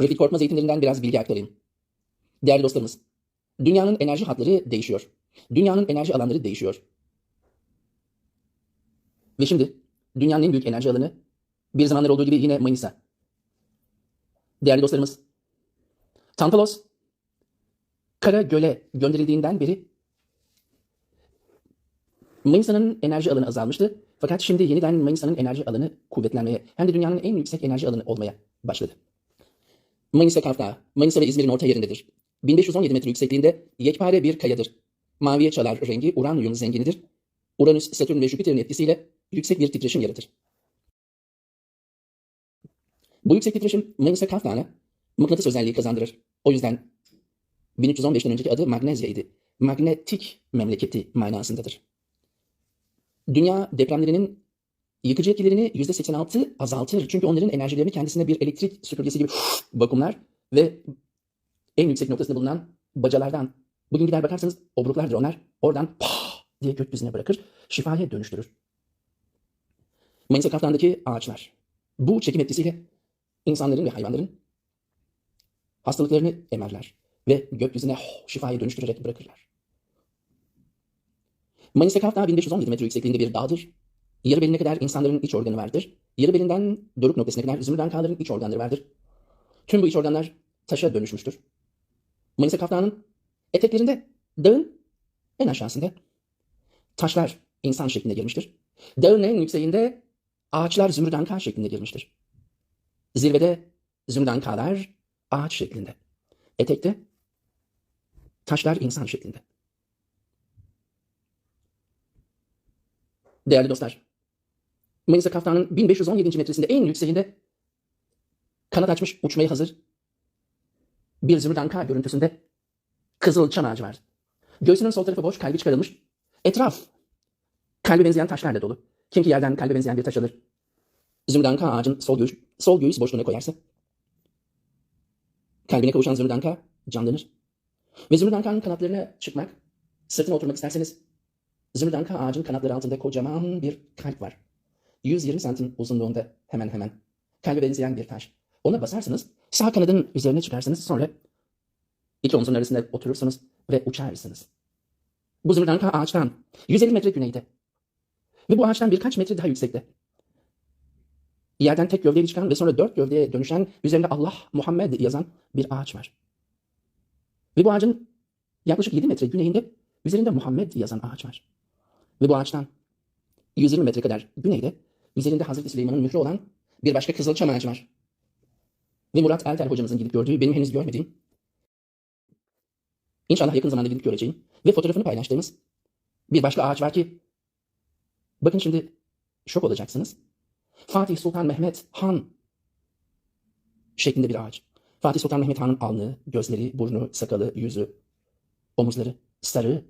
Refik Korkmaz eğitimlerinden biraz bilgi aktarayım. Değerli dostlarımız, dünyanın enerji hatları değişiyor. Dünyanın enerji alanları değişiyor. Ve şimdi dünyanın en büyük enerji alanı bir zamanlar olduğu gibi yine Manisa. Değerli dostlarımız, Tantalos Kara Göl'e gönderildiğinden beri Manisa'nın enerji alanı azalmıştı. Fakat şimdi yeniden Manisa'nın enerji alanı kuvvetlenmeye hem de dünyanın en yüksek enerji alanı olmaya başladı. Manisa Kaftağı, Manisa ve İzmir'in orta yerindedir. 1517 metre yüksekliğinde yekpare bir kayadır. Maviye çalar rengi uranyum zenginidir. Uranüs, Satürn ve Jüpiter'in etkisiyle yüksek bir titreşim yaratır. Bu yüksek titreşim Manisa Kaftağı'na mıknatıs özelliği kazandırır. O yüzden 1315'ten önceki adı Magnezya idi. Magnetik memleketi manasındadır. Dünya depremlerinin yıkıcı etkilerini %86 azaltır. Çünkü onların enerjilerini kendisine bir elektrik süpürgesi gibi vakumlar ve en yüksek noktasında bulunan bacalardan. Bugün gider bakarsanız obruklardır onlar. Oradan pah diye gökyüzüne bırakır. Şifaya dönüştürür. Manisa Kaftan'daki ağaçlar. Bu çekim etkisiyle insanların ve hayvanların hastalıklarını emerler ve gökyüzüne oh, şifaya dönüştürerek bırakırlar. Manisa Kaftağı 1517 metre yüksekliğinde bir dağdır. Yarı beline kadar insanların iç organı vardır. Yarı belinden doruk noktasına kadar zümrüt kağların iç organları vardır. Tüm bu iç organlar taşa dönüşmüştür. Manisa Kaftağı'nın eteklerinde dağın en aşağısında taşlar insan şeklinde girmiştir. Dağın en yükseğinde ağaçlar zümrüt anka şeklinde girmiştir. Zirvede zümrüt ankalar ağaç şeklinde. Etekte taşlar insan şeklinde. Değerli dostlar, Manisa Kaftanı'nın 1517. metresinde en yükseğinde kanat açmış uçmaya hazır bir zümrüt anka görüntüsünde kızıl çam ağacı vardı. Göğsünün sol tarafı boş, kalbi çıkarılmış. Etraf kalbe benzeyen taşlarla dolu. Kim ki yerden kalbe benzeyen bir taş alır. Zümrüt anka ağacın sol göğüs, sol göğüs boşluğuna koyarsa kalbine kavuşan zümrüt anka canlanır. Ve zümrüt ankanın kanatlarına çıkmak, sırtına oturmak isterseniz zümrüt anka ağacın kanatları altında kocaman bir kalp var. 120 santim uzunluğunda hemen hemen. Kalbe benzeyen bir taş. Ona basarsınız, sağ kanadın üzerine çıkarsınız, sonra iki omzun arasında oturursunuz ve uçarsınız. Bu zümrüt anka ağaçtan 150 metre güneyde. Ve bu ağaçtan birkaç metre daha yüksekte. Yerden tek gövdeyle çıkan ve sonra dört gövdeye dönüşen, üzerinde Allah, Muhammed yazan bir ağaç var. Ve bu ağacın yaklaşık 7 metre güneyinde üzerinde Muhammed yazan ağaç var. Ve bu ağaçtan 120 metre kadar güneyde üzerinde Hazreti Süleyman'ın mührü olan bir başka kızılçam ağacı var. Ve Murat Elter hocamızın gidip gördüğü, benim henüz görmediğim, inşallah yakın zamanda gidip göreceğim ve fotoğrafını paylaştığımız bir başka ağaç var ki, bakın şimdi şok olacaksınız. Fatih Sultan Mehmet Han şeklinde bir ağaç. Fatih Sultan Mehmet Han'ın alnı, gözleri, burnu, sakalı, yüzü, omuzları sarı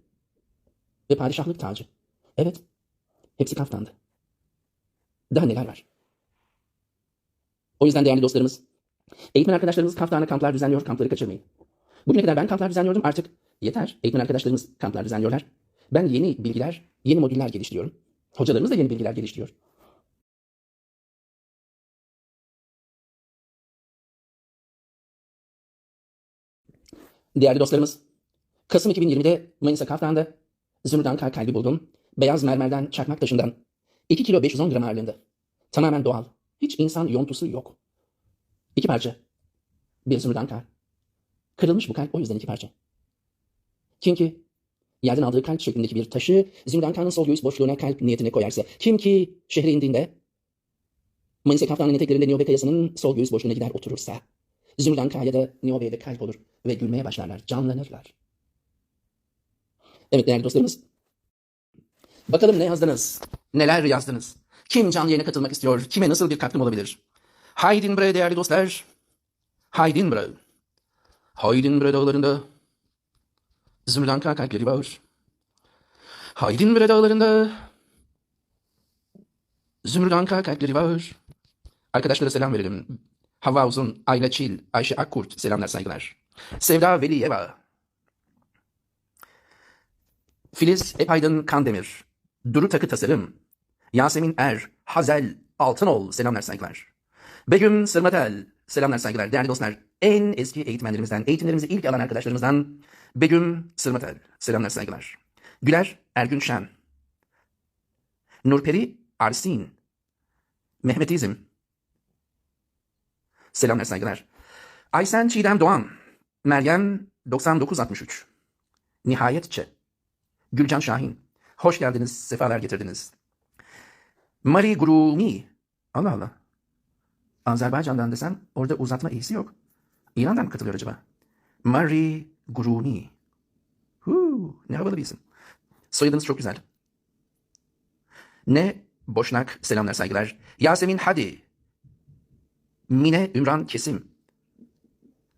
ve padişahlık tacı. Evet, hepsi kaftandı. Daha neler var? O yüzden değerli dostlarımız, eğitmen arkadaşlarımız kaftana kamplar düzenliyor, kampları kaçırmayın. Bugüne kadar ben kamplar düzenliyordum, artık yeter. Eğitmen arkadaşlarımız kamplar düzenliyorlar. Ben yeni bilgiler, yeni modüller geliştiriyorum. Hocalarımız da yeni bilgiler geliştiriyor. Değerli dostlarımız, Kasım 2020'de Manisa Kaftan'da Zümrüt Ankar kalbi buldum. Beyaz mermerden, çakmak taşından. 2 kilo 510 gram ağırlığında. Tamamen doğal. Hiç insan yontusu yok. İki parça. Bir Zümrüt Ankar. Kırılmış bu kalp o yüzden iki parça. Kim ki yerden aldığı kalp şeklindeki bir taşı Zümrüt Ankar'ın sol göğüs boşluğuna kalp niyetine koyarsa. Kim ki şehre indiğinde Manisa Kaftan'ın eteklerinde Niobe Kayası'nın sol göğüs boşluğuna gider oturursa. Zümrüt Ankar ya da Niobe'ye kalp olur ve gülmeye başlarlar, canlanırlar. Evet değerli dostlarımız. Bakalım ne yazdınız? Neler yazdınız? Kim canlı yayına katılmak istiyor? Kime nasıl bir katkım olabilir? Haydin bre değerli dostlar. Haydin bre. Haydin bre dağlarında Zümrüdanka kalpleri var. Haydin bre dağlarında Zümrüdanka kalpleri var. Arkadaşlara selam verelim. Hava Uzun, Ayla Çil, Ayşe Akkurt selamlar saygılar. Sevda Veliyeva, Filiz Epaydın Kandemir, Duru Takı Tasarım, Yasemin Er, Hazel Altınol selamlar saygılar. Begüm Sırmatel selamlar saygılar. Değerli dostlar en eski eğitmenlerimizden, eğitimlerimizi ilk alan arkadaşlarımızdan Begüm Sırmatel. Selamlar, saygılar. Güler Ergün Şen. Nurperi Arsin. Mehmet İzim. Selamlar, saygılar. Aysen Çiğdem Doğan. Meryem 9963. Nihayet Çe. Gülcan Şahin. Hoş geldiniz, sefalar getirdiniz. Marie Grumi. Allah Allah. Azerbaycan'dan desem orada uzatma iyisi yok. İran'dan mı katılıyor acaba? Marie Grumi. Huu, ne havalı bir isim. Soyadınız çok güzel. Ne Boşnak, selamlar saygılar. Yasemin Hadi. Mine Ümran Kesim.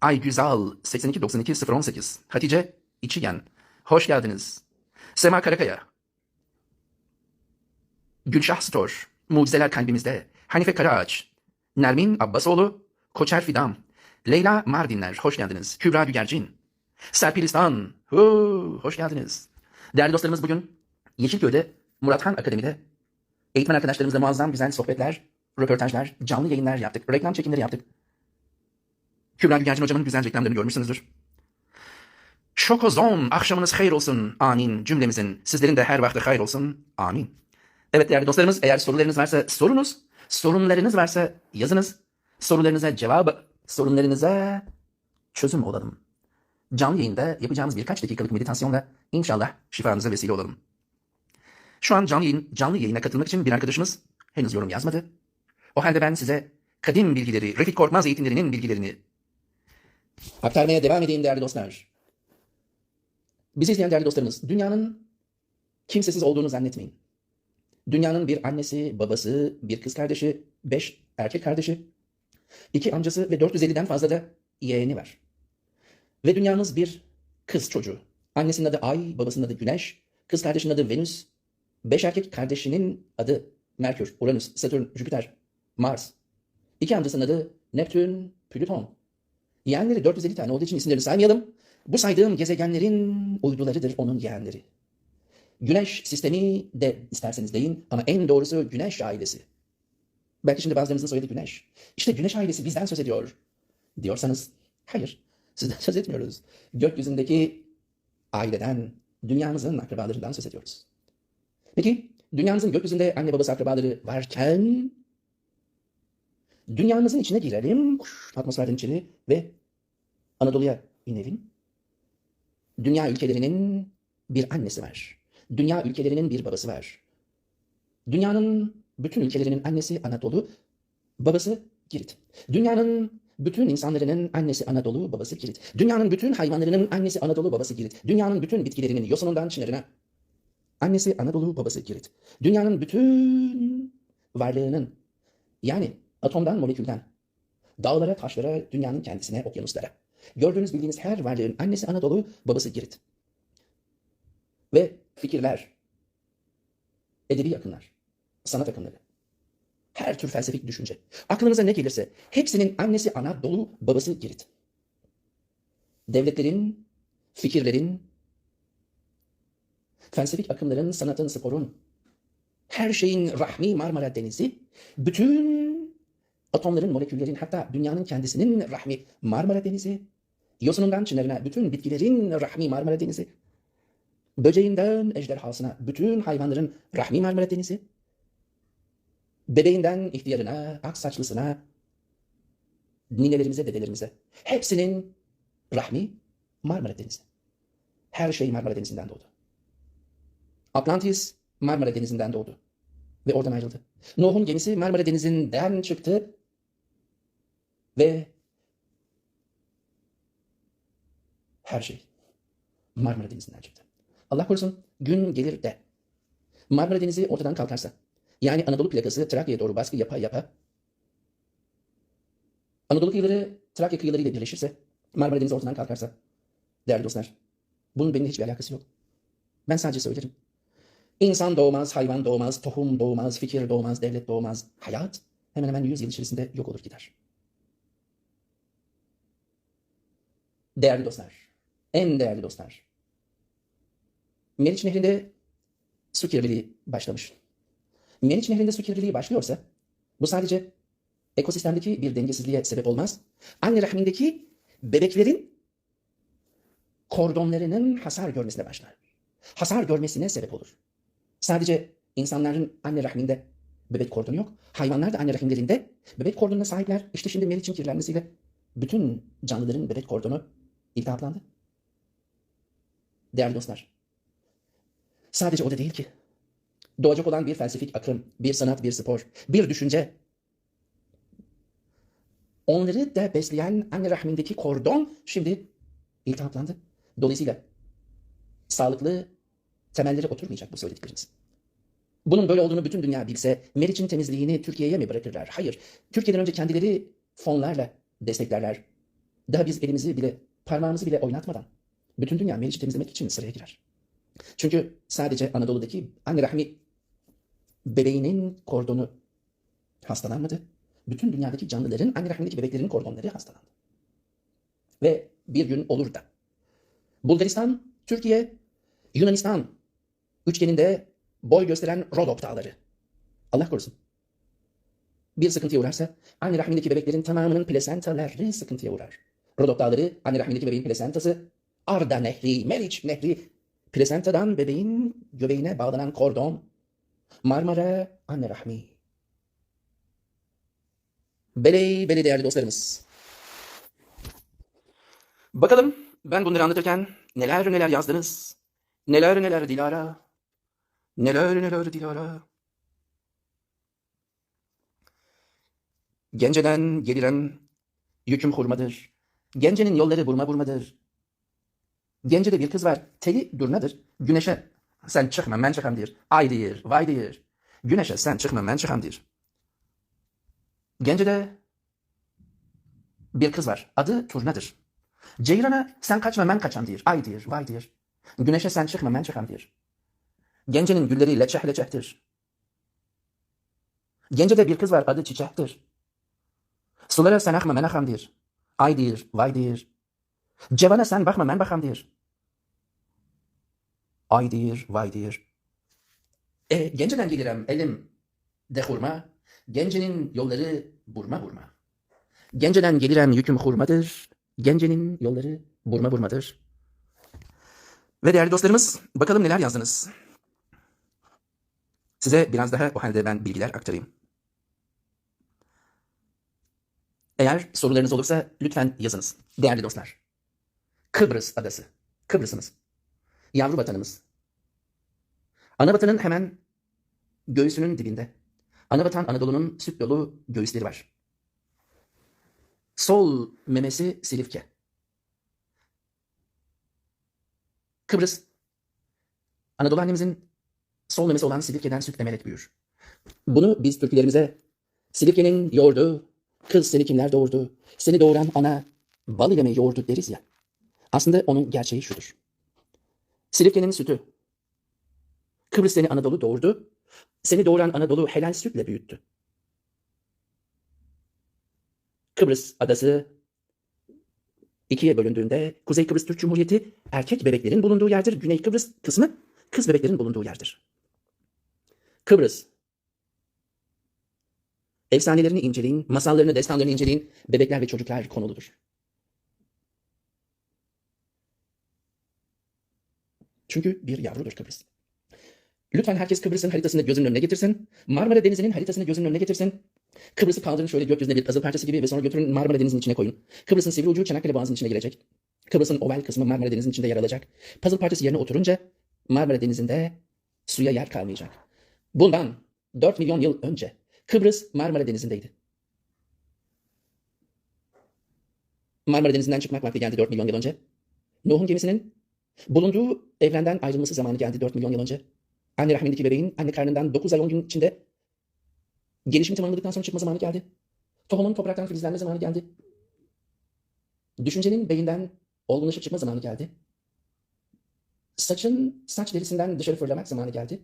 Ay Güzel 8292 018. Hatice İçigen. Hoş geldiniz. Sema Karakaya. Gülşah Stor. Mucizeler kalbimizde. Hanife Karaağaç. Nermin Abbasoğlu. Koçer Fidam. Leyla Mardinler. Hoş geldiniz. Kübra Gügercin. Serpilistan. Huu, hoş geldiniz. Değerli dostlarımız bugün Yeşilköy'de Murathan Akademi'de eğitmen arkadaşlarımızla muazzam güzel sohbetler, röportajlar, canlı yayınlar yaptık. Reklam çekimleri yaptık. Kübra Gügercin hocamın güzel reklamlarını görmüşsünüzdür. Şokozon, akşamınız hayır olsun. Amin. Cümlemizin, sizlerin de her vakti hayır olsun. Amin. Evet değerli dostlarımız, eğer sorularınız varsa sorunuz. Sorunlarınız varsa yazınız. Sorularınıza cevap, sorunlarınıza çözüm olalım. Canlı yayında yapacağımız birkaç dakikalık meditasyonla inşallah şifanıza vesile olalım. Şu an canlı, yayın, canlı yayına katılmak için bir arkadaşımız henüz yorum yazmadı. O halde ben size kadim bilgileri, Refik Korkmaz eğitimlerinin bilgilerini aktarmaya devam edeyim değerli dostlar. Bizi izleyen değerli dostlarımız, dünyanın kimsesiz olduğunu zannetmeyin. Dünyanın bir annesi, babası, bir kız kardeşi, beş erkek kardeşi, iki amcası ve 450'den fazla da yeğeni var. Ve dünyamız bir kız çocuğu. Annesinin adı Ay, babasının adı Güneş, kız kardeşinin adı Venüs, beş erkek kardeşinin adı Merkür, Uranüs, Satürn, Jüpiter, Mars. İki amcasının adı Neptün, Plüton. Yeğenleri 450 tane olduğu için isimlerini saymayalım. Bu saydığım gezegenlerin uydularıdır onun yeğenleri. Güneş sistemi de isterseniz deyin ama en doğrusu Güneş ailesi. Belki şimdi bazılarınızın soyadı Güneş. İşte Güneş ailesi bizden söz ediyor. Diyorsanız hayır sizden söz etmiyoruz. Gökyüzündeki aileden, dünyamızın akrabalarından söz ediyoruz. Peki dünyamızın gökyüzünde anne babası akrabaları varken dünyamızın içine girelim, atmosferden içeri ve Anadolu'ya inelim. Dünya ülkelerinin bir annesi var. Dünya ülkelerinin bir babası var. Dünyanın bütün ülkelerinin annesi Anadolu, babası Girit. Dünyanın bütün insanların annesi Anadolu, babası Girit. Dünyanın bütün hayvanlarının annesi Anadolu, babası Girit. Dünyanın bütün bitkilerinin yosunundan çınarına annesi Anadolu, babası Girit. Dünyanın bütün varlığının yani atomdan molekülden dağlara, taşlara, dünyanın kendisine, okyanuslara. Gördüğünüz bildiğiniz her varlığın annesi Anadolu, babası Girit. Ve fikirler, edebi akımlar, sanat akımları, her tür felsefik düşünce, aklınıza ne gelirse hepsinin annesi Anadolu, babası Girit. Devletlerin, fikirlerin, felsefik akımların, sanatın, sporun, her şeyin rahmi Marmara Denizi, bütün atomların, moleküllerin hatta dünyanın kendisinin rahmi Marmara Denizi, yosunundan çınarına bütün bitkilerin rahmi Marmara Denizi, böceğinden ejderhasına bütün hayvanların rahmi Marmara Denizi, bebeğinden ihtiyarına, ak saçlısına, ninelerimize, dedelerimize, hepsinin rahmi Marmara Denizi. Her şey Marmara Denizi'nden doğdu. Atlantis Marmara Denizi'nden doğdu ve oradan ayrıldı. Nuh'un gemisi Marmara Denizi'nden çıktı ve her şey Marmara Denizi'nden çıktı. Allah korusun gün gelir de Marmara Denizi ortadan kalkarsa yani Anadolu plakası Trakya'ya doğru baskı yapa yapa Anadolu kıyıları Trakya kıyılarıyla birleşirse Marmara Denizi ortadan kalkarsa değerli dostlar bunun benimle hiçbir alakası yok. Ben sadece söylerim. İnsan doğmaz, hayvan doğmaz, tohum doğmaz, fikir doğmaz, devlet doğmaz. Hayat hemen hemen 100 yıl içerisinde yok olur gider. Değerli dostlar, en değerli dostlar. Meriç Nehri'nde su kirliliği başlamış. Meriç Nehri'nde su kirliliği başlıyorsa bu sadece ekosistemdeki bir dengesizliğe sebep olmaz. Anne rahmindeki bebeklerin kordonlarının hasar görmesine başlar. Hasar görmesine sebep olur. Sadece insanların anne rahminde bebek kordonu yok. Hayvanlar da anne rahimlerinde bebek kordonuna sahipler. İşte şimdi Meriç'in kirlenmesiyle bütün canlıların bebek kordonu iltihaplandı. Değerli dostlar, sadece o da değil ki. Doğacak olan bir felsefik akım, bir sanat, bir spor, bir düşünce. Onları da besleyen anne rahmindeki kordon şimdi iltihaplandı. Dolayısıyla sağlıklı temelleri oturmayacak bu söylediklerimiz. Bunun böyle olduğunu bütün dünya bilse Meriç'in temizliğini Türkiye'ye mi bırakırlar? Hayır. Türkiye'den önce kendileri fonlarla desteklerler. Daha biz elimizi bile, parmağımızı bile oynatmadan bütün dünya Meriç'i temizlemek için sıraya girer. Çünkü sadece Anadolu'daki anne rahmi bebeğinin kordonu hastalanmadı. Bütün dünyadaki canlıların anne rahmindeki bebeklerin kordonları hastalandı. Ve bir gün olur da Bulgaristan, Türkiye, Yunanistan üçgeninde boy gösteren Rodop dağları. Allah korusun. Bir sıkıntıya uğrarsa anne rahmindeki bebeklerin tamamının plasentaları sıkıntıya uğrar. Rodop dağları anne rahmindeki bebeğin plasentası Arda Nehri, Meriç Nehri plasentadan bebeğin göbeğine bağlanan kordon Marmara anne rahmi. Beley beli değerli dostlarımız. Bakalım ben bunları anlatırken neler neler yazdınız. Neler neler Dilara. Neler neler Dilara. Genceden geliren yüküm hurmadır. Gencenin yolları burma burmadır. Gencede bir kız var. Teli durnadır. Güneşe sen çıkma ben çıkam dir. Ay dir, vay dir. Güneşe sen çıkma ben çıkam dir. Gence'de bir kız var. Adı Turna'dır. Ceyran'a sen kaçma ben kaçam dir. Ay dir, vay dir. Güneşe sen çıkma ben çıkam dir. Gence'nin gülleri leçeh leçehtir. Gence'de bir kız var. Adı Çiçek'tir. Sulara sen akma ben akam dir. Ay dir, vay dir. Cevana sen bakma ben bakam dir. Ay dir, vay dir. E, Gence'den gelirim elim de hurma. Gence'nin yolları burma burma. Gence'den geliren yüküm hurmadır. Gence'nin yolları burma burmadır. Ve değerli dostlarımız bakalım neler yazdınız. Size biraz daha o halde ben bilgiler aktarayım. Eğer sorularınız olursa lütfen yazınız. Değerli dostlar. Kıbrıs adası. Kıbrıs'ımız. Yavru vatanımız. Ana vatanın hemen göğsünün dibinde. Ana vatan Anadolu'nun süt dolu göğüsleri var. Sol memesi Silifke. Kıbrıs, Anadolu annemizin sol memesi olan Silifke'den süt emerek büyür. Bunu biz Türkülerimize Silifke'nin yoğurdu, kız seni kimler doğurdu, seni doğuran ana bal ile mi yoğurdu deriz ya. Aslında onun gerçeği şudur. Silifke'nin sütü. Kıbrıs seni Anadolu doğurdu. Seni doğuran Anadolu helal sütle büyüttü. Kıbrıs adası ikiye bölündüğünde Kuzey Kıbrıs Türk Cumhuriyeti erkek bebeklerin bulunduğu yerdir. Güney Kıbrıs kısmı kız bebeklerin bulunduğu yerdir. Kıbrıs efsanelerini inceleyin, masallarını, destanlarını inceleyin. Bebekler ve çocuklar konuludur. Çünkü bir yavrudur Kıbrıs. Lütfen herkes Kıbrıs'ın haritasını gözünün önüne getirsin. Marmara Denizi'nin haritasını gözünün önüne getirsin. Kıbrıs'ı kaldırın şöyle gökyüzüne bir puzzle parçası gibi ve sonra götürün Marmara Denizi'nin içine koyun. Kıbrıs'ın sivri ucu Çanakkale Boğazı'nın içine girecek. Kıbrıs'ın oval kısmı Marmara Denizi'nin içinde yer alacak. Puzzle parçası yerine oturunca Marmara Denizi'nde suya yer kalmayacak. Bundan 4 milyon yıl önce Kıbrıs Marmara Denizi'ndeydi. Marmara Denizi'nden çıkmak vakti geldi 4 milyon yıl önce. Nuh'un gemisinin bulunduğu evrenden ayrılması zamanı geldi 4 milyon yıl önce. Anne rahmindeki bebeğin anne karnından 9 ay 10 gün içinde gelişimi tamamladıktan sonra çıkma zamanı geldi. Tohumun topraktan filizlenme zamanı geldi. Düşüncenin beyinden olgunlaşıp çıkma zamanı geldi. Saçın saç derisinden dışarı fırlamak zamanı geldi.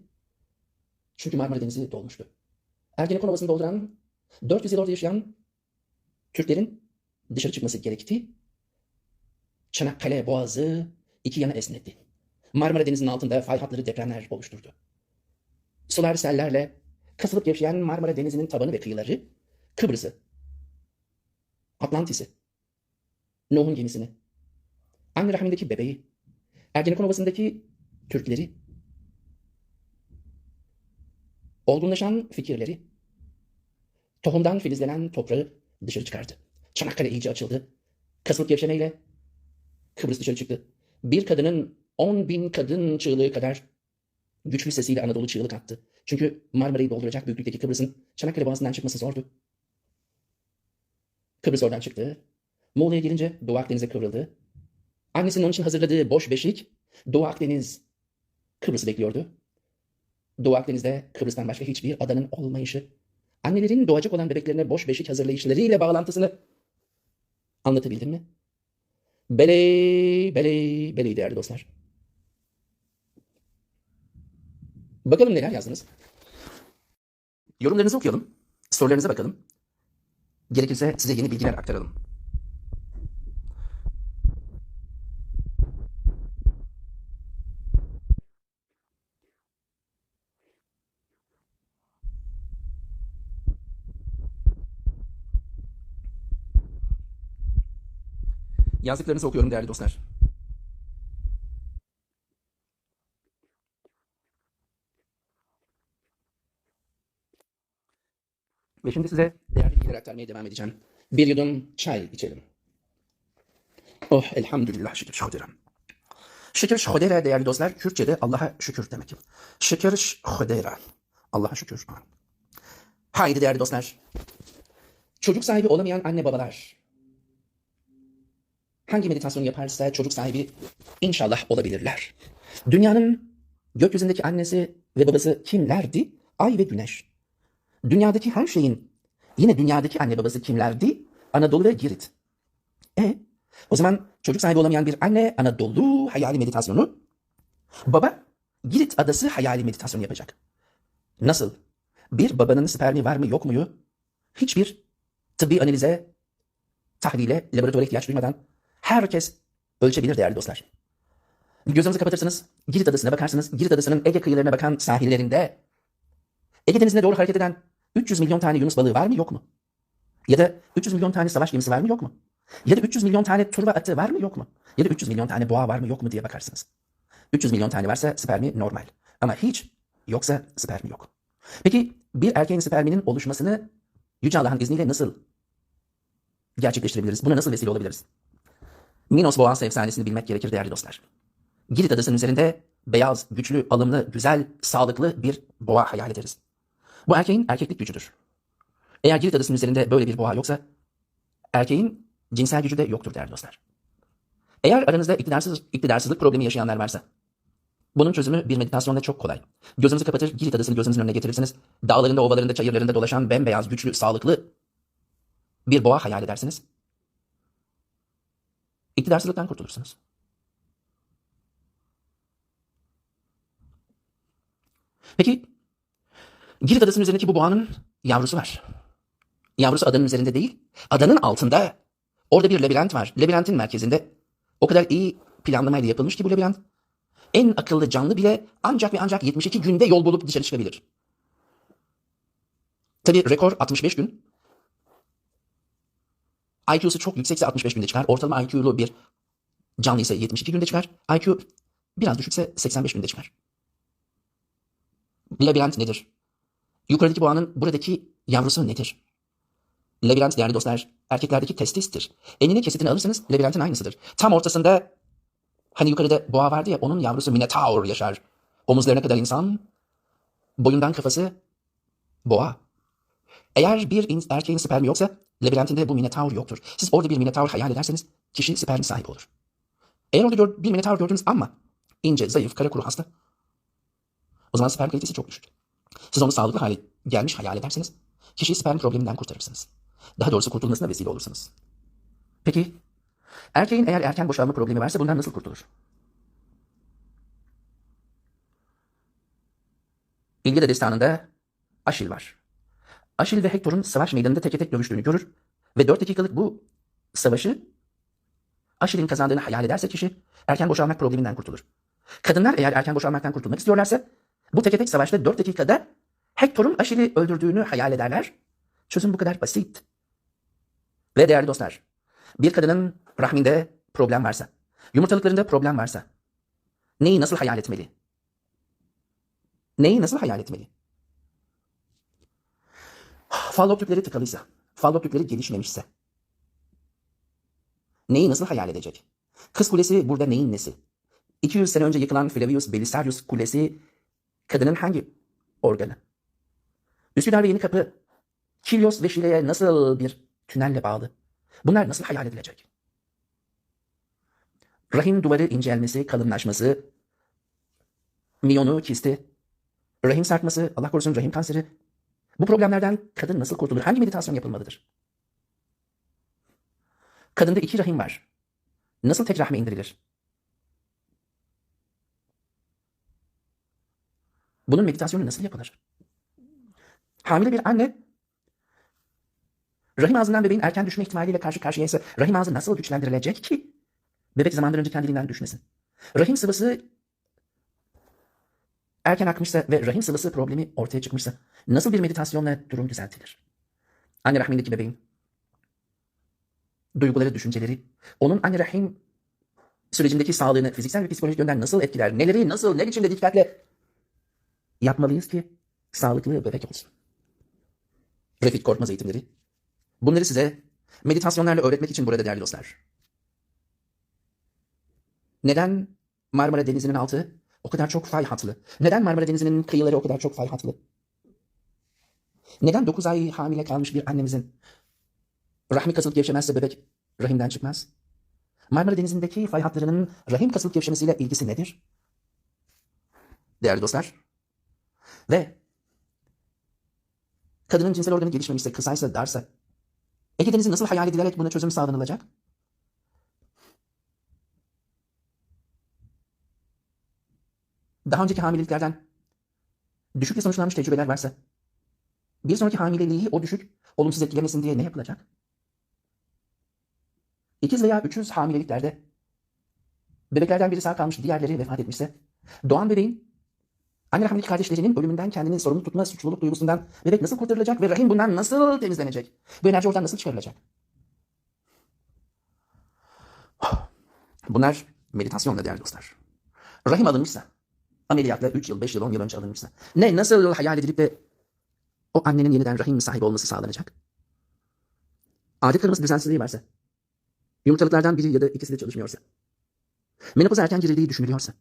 Çünkü Marmara Denizi dolmuştu. Ergenekon Ovası'nı dolduran, 400 yıl orada yaşayan Türklerin dışarı çıkması gerekti. Çanakkale Boğazı iki yana esnetti. Marmara Denizi'nin altında fay hatları depremler oluşturdu. Sular sellerle kasılıp yaşayan Marmara Denizi'nin tabanı ve kıyıları Kıbrıs'ı, Atlantis'i, Nuh'un gemisini, anne rahmindeki bebeği, Ergenekon Ovası'ndaki Türkleri, olgunlaşan fikirleri, tohumdan filizlenen toprağı dışarı çıkardı. Çanakkale iyice açıldı. Kasılıp gevşemeyle Kıbrıs dışarı çıktı. Bir kadının 10 bin kadın çığlığı kadar güçlü sesiyle Anadolu çığlık attı. Çünkü Marmara'yı dolduracak büyüklükteki Kıbrıs'ın Çanakkale Boğazı'ndan çıkması zordu. Kıbrıs oradan çıktı. Muğla'ya gelince Doğu Akdeniz'e kıvrıldı. Annesinin onun için hazırladığı boş beşik Doğu Akdeniz Kıbrıs'ı bekliyordu. Doğu Akdeniz'de Kıbrıs'tan başka hiçbir adanın olmayışı, annelerin doğacak olan bebeklerine boş beşik hazırlayışlarıyla bağlantısını anlatabildim mi? Beley, beley, beley değerli dostlar. Bakalım neler yazdınız. Yorumlarınızı okuyalım. Sorularınıza bakalım. Gerekirse size yeni bilgiler aktaralım. Yazdıklarınızı okuyorum değerli dostlar. Ve şimdi size değerli bilgiler aktarmaya devam edeceğim. Bir yudum çay içelim. Oh elhamdülillah şükür şudirem. Şükür şudera değerli dostlar. Kürtçe'de Allah'a şükür demek. Şükür şudera. Allah'a şükür. Haydi değerli dostlar. Çocuk sahibi olamayan anne babalar. Hangi meditasyonu yaparsa çocuk sahibi inşallah olabilirler. Dünyanın gökyüzündeki annesi ve babası kimlerdi? Ay ve güneş. Dünyadaki her şeyin yine dünyadaki anne babası kimlerdi? Anadolu ve Girit. E o zaman çocuk sahibi olamayan bir anne Anadolu hayali meditasyonu, baba Girit adası hayali meditasyonu yapacak. Nasıl? Bir babanın spermi var mı yok muyu? Hiçbir tıbbi analize, tahlile, laboratuvara ihtiyaç duymadan herkes ölçebilir değerli dostlar. Gözünüzü kapatırsınız, Girit adasına bakarsınız, Girit adasının Ege kıyılarına bakan sahillerinde Ege denizine doğru hareket eden 300 milyon tane Yunus balığı var mı yok mu? Ya da 300 milyon tane savaş gemisi var mı yok mu? Ya da 300 milyon tane turba atı var mı yok mu? Ya da 300 milyon tane boğa var mı yok mu diye bakarsınız. 300 milyon tane varsa spermi normal. Ama hiç yoksa spermi yok. Peki bir erkeğin sperminin oluşmasını Yüce Allah'ın izniyle nasıl gerçekleştirebiliriz? Buna nasıl vesile olabiliriz? Minos boğası efsanesini bilmek gerekir değerli dostlar. Girit adasının üzerinde beyaz, güçlü, alımlı, güzel, sağlıklı bir boğa hayal ederiz. Bu erkeğin erkeklik gücüdür. Eğer Girit adasının üzerinde böyle bir boğa yoksa erkeğin cinsel gücü de yoktur değerli dostlar. Eğer aranızda iktidarsız, iktidarsızlık problemi yaşayanlar varsa bunun çözümü bir meditasyonda çok kolay. Gözünüzü kapatır, Girit adasını gözünüzün önüne getirirsiniz. Dağlarında, ovalarında, çayırlarında dolaşan bembeyaz, güçlü, sağlıklı bir boğa hayal edersiniz. İktidarsızlıktan kurtulursunuz. Peki Girit adasının üzerindeki bu boğanın yavrusu var. Yavrusu adanın üzerinde değil, adanın altında. Orada bir labirent var. Labirentin merkezinde. O kadar iyi planlamayla yapılmış ki bu labirent. En akıllı canlı bile ancak ve ancak 72 günde yol bulup dışarı çıkabilir. Tabi rekor 65 gün. IQ'su çok yüksekse 65 günde çıkar. Ortalama IQ'lu bir canlı ise 72 günde çıkar. IQ biraz düşükse 85 günde çıkar. Labirent nedir? Yukarıdaki boğanın buradaki yavrusu nedir? Labirent değerli dostlar erkeklerdeki testistir. Eninin kesitini alırsanız labirentin aynısıdır. Tam ortasında hani yukarıda boğa vardı ya onun yavrusu Minotaur yaşar. Omuzlarına kadar insan, boyundan kafası boğa. Eğer bir in- erkeğin spermi yoksa labirentinde bu Minotaur yoktur. Siz orada bir Minotaur hayal ederseniz kişi spermi sahibi olur. Eğer orada gör- bir Minotaur gördünüz ama ince, zayıf, kara kuru hasta o zaman sperm kalitesi çok düşük. Siz onu sağlıklı hale gelmiş hayal ederseniz kişiyi sperm probleminden kurtarırsınız. Daha doğrusu kurtulmasına vesile olursunuz. Peki erkeğin eğer erken boşalma problemi varsa bundan nasıl kurtulur? İlgide destanında Aşil var. Aşil ve Hektor'un savaş meydanında teke tek dövüştüğünü görür ve 4 dakikalık bu savaşı Aşil'in kazandığını hayal ederse kişi erken boşalmak probleminden kurtulur. Kadınlar eğer erken boşalmaktan kurtulmak istiyorlarsa bu teke tek savaşta 4 dakikada Hektor'un Aşil'i öldürdüğünü hayal ederler. Çözüm bu kadar basit. Ve değerli dostlar, bir kadının rahminde problem varsa, yumurtalıklarında problem varsa, neyi nasıl hayal etmeli? Neyi nasıl hayal etmeli? Fallop tüpleri tıkalıysa, fallop tüpleri gelişmemişse, neyi nasıl hayal edecek? Kız kulesi burada neyin nesi? 200 sene önce yıkılan Flavius Belisarius kulesi kadının hangi organı? Üsküdar ve Yeni Kapı, Kilyos ve Şile'ye nasıl bir tünelle bağlı? Bunlar nasıl hayal edilecek? Rahim duvarı incelmesi, kalınlaşması, miyonu, kisti, rahim sarkması, Allah korusun rahim kanseri. Bu problemlerden kadın nasıl kurtulur? Hangi meditasyon yapılmalıdır? Kadında iki rahim var. Nasıl tek rahme indirilir? Bunun meditasyonu nasıl yapılır? Hamile bir anne rahim ağzından bebeğin erken düşme ihtimaliyle karşı karşıya ise rahim ağzı nasıl güçlendirilecek ki bebek zamandan önce kendiliğinden düşmesin? Rahim sıvısı erken akmışsa ve rahim sıvısı problemi ortaya çıkmışsa nasıl bir meditasyonla durum düzeltilir? Anne rahmindeki bebeğin duyguları, düşünceleri, onun anne rahim sürecindeki sağlığını fiziksel ve psikolojik yönden nasıl etkiler? Neleri nasıl, ne biçimde dikkatle yapmalıyız ki sağlıklı bebek olsun? Refik Korkmaz eğitimleri. Bunları size meditasyonlarla öğretmek için burada değerli dostlar. Neden Marmara Denizi'nin altı o kadar çok fay hatlı? Neden Marmara Denizi'nin kıyıları o kadar çok fay hatlı? Neden 9 ay hamile kalmış bir annemizin rahmi kasılıp gevşemezse bebek rahimden çıkmaz? Marmara Denizi'ndeki fay hatlarının rahim kasılıp gevşemesiyle ilgisi nedir? Değerli dostlar. Ve kadının cinsel organı gelişmemişse, kısaysa, darsa, Ege Denizi nasıl hayal edilerek buna çözüm sağlanılacak? Daha önceki hamileliklerden düşükle sonuçlanmış tecrübeler varsa, bir sonraki hamileliği o düşük olumsuz etkilemesin diye ne yapılacak? İkiz veya üçüz hamileliklerde bebeklerden biri sağ kalmış, diğerleri vefat etmişse, doğan bebeğin anne rahmindeki kardeşlerinin ölümünden kendini sorumlu tutma suçluluk duygusundan bebek nasıl kurtarılacak ve rahim bundan nasıl temizlenecek? Bu enerji oradan nasıl çıkarılacak? Bunlar meditasyonla değerli dostlar. Rahim alınmışsa, ameliyatla 3 yıl, 5 yıl, 10 yıl önce alınmışsa, ne nasıl hayal edilip de o annenin yeniden rahim sahibi olması sağlanacak? Adet kırması düzensizliği varsa, yumurtalıklardan biri ya da ikisi de çalışmıyorsa, menopoza erken girildiği düşünülüyorsa,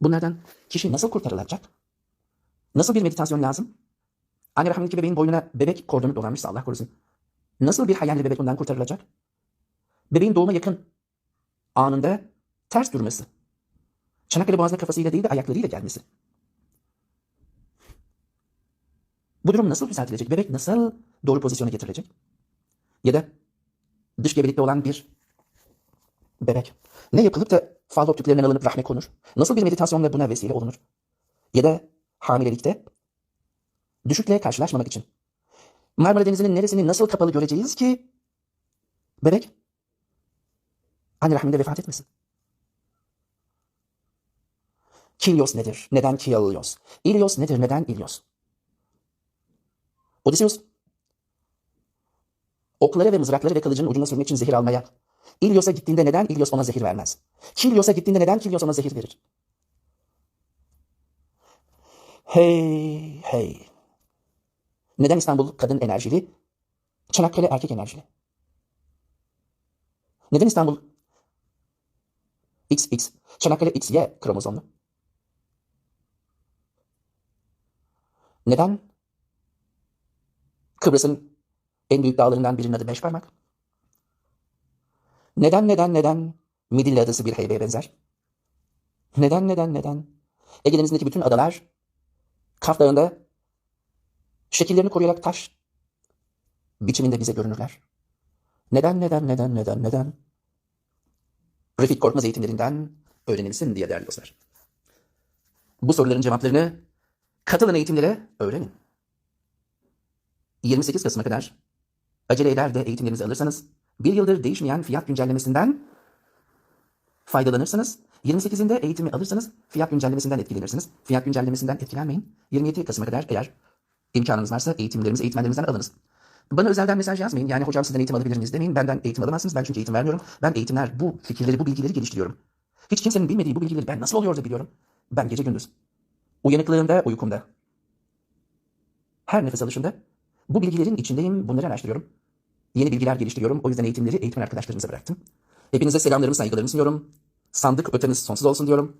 bunlardan kişi nasıl kurtarılacak? Nasıl bir meditasyon lazım? Anne rahmindeki bebeğin boynuna bebek kordonu dolanmışsa Allah korusun. Nasıl bir hayalle bebek bundan kurtarılacak? Bebeğin doğuma yakın anında ters durması. Çanakkale boğazına kafasıyla değil de ayaklarıyla gelmesi. Bu durum nasıl düzeltilecek? Bebek nasıl doğru pozisyona getirilecek? Ya da dış gebelikte olan bir bebek ne yapılıp da fallop tüplerinden alınıp rahme konur? Nasıl bir meditasyonla buna vesile olunur? Ya da hamilelikte düşükle karşılaşmamak için Marmara Denizi'nin neresini nasıl kapalı göreceğiz ki bebek anne rahminde vefat etmesin? Kilios nedir? Neden Kilios? İlios nedir? Neden İlios? Odysseus okları ve mızrakları ve kılıcın ucuna sürmek için zehir almaya İlyos'a gittiğinde neden İlyos ona zehir vermez? Kilyos'a gittiğinde neden Kilyos ona zehir verir? Hey hey. Neden İstanbul kadın enerjili? Çanakkale erkek enerjili. Neden İstanbul XX, Çanakkale XY kromozomlu? Neden Kıbrıs'ın en büyük dağlarından birinin adı beş parmak? Neden neden neden Midilli adası bir heybeye benzer? Neden neden neden Ege Denizi'ndeki bütün adalar Kaf Dağı'nda şekillerini koruyarak taş biçiminde bize görünürler? Neden neden neden neden neden? Refik Korkmaz eğitimlerinden öğrenilsin diye değerli dostlar. Bu soruların cevaplarını katılın eğitimlere öğrenin. 28 Kasım'a kadar acele eder de eğitimlerinizi alırsanız bir yıldır değişmeyen fiyat güncellemesinden faydalanırsanız 28'inde eğitimi alırsanız fiyat güncellemesinden etkilenirsiniz. Fiyat güncellemesinden etkilenmeyin. 27 Kasım'a kadar eğer imkanınız varsa eğitimlerimizi eğitmenlerimizden alınız. Bana özelden mesaj yazmayın. Yani hocam sizden eğitim alabilir miyiz demeyin. Benden eğitim alamazsınız. Ben çünkü eğitim vermiyorum. Ben eğitimler, bu fikirleri, bu bilgileri geliştiriyorum. Hiç kimsenin bilmediği bu bilgileri ben nasıl oluyor da biliyorum. Ben gece gündüz. Uyanıklığımda, uykumda. Her nefes alışımda bu bilgilerin içindeyim. Bunları araştırıyorum. Yeni bilgiler geliştiriyorum. O yüzden eğitimleri eğitmen arkadaşlarımıza bıraktım. Hepinize selamlarımı, saygılarımı sunuyorum. Sandık öteniz sonsuz olsun diyorum.